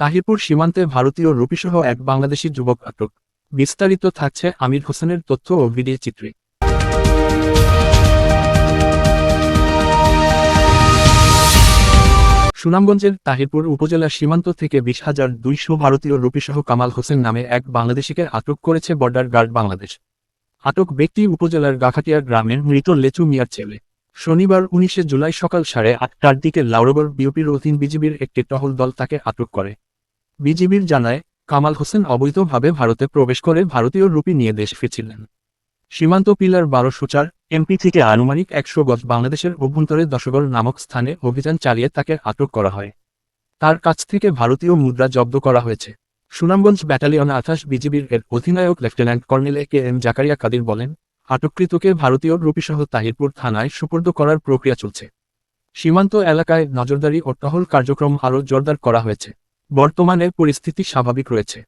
তাহিরপুর সীমান্তে ভারতীয় রুপিসহ এক বাংলাদেশি যুবক আটক। বিস্তারিত থাকছে আমির হোসেনের তথ্য ও ভিডিও চিত্রে। সুনামগঞ্জের তাহিরপুর উপজেলার সীমান্ত থেকে বিশ হাজার দুইশো ভারতীয় রুপিসহ কামাল হোসেন নামে এক বাংলাদেশিকে আটক করেছে বর্ডার গার্ড বাংলাদেশ। আটক ব্যক্তি উপজেলার গাখাটিয়া গ্রামের মৃত লেচু মিয়ার ছেলে। শনিবার উনিশে জুলাই সকাল সাড়ে আটটার দিকে লাউরবর বিওপির অধীন বিজিবির একটি টহল দল তাকে আটক করে। বিজিবির জানায়, কামাল হোসেন অবৈধভাবে ভারতে প্রবেশ করে ভারতীয় রুপি নিয়ে দেশ ফিরছিলেন। সীমান্ত পিলার বারো সুচার, এমপি থেকে আনুমানিক একশো গজ বাংলাদেশের অভ্যন্তরে দশগড় নামক স্থানে অভিযান চালিয়ে তাকে আটক করা হয়। তার কাছ থেকে ভারতীয় মুদ্রা জব্দ করা হয়েছে। সুনামগঞ্জ ব্যাটালিয়ন আঠাশ বিজিবির এর অধিনায়ক lieutenant colonel K M Zakaria Kadir বলেন, আটককৃতকে ভারতীয় রুপিসহ তাহিরপুর থানায় সুপর্দ করার প্রক্রিয়া চলছে। সীমান্ত এলাকায় নজরদারি ও টহল কার্যক্রম আরও জোরদার করা হয়েছে। বর্তমানে পরিস্থিতি স্বাভাবিক রয়েছে।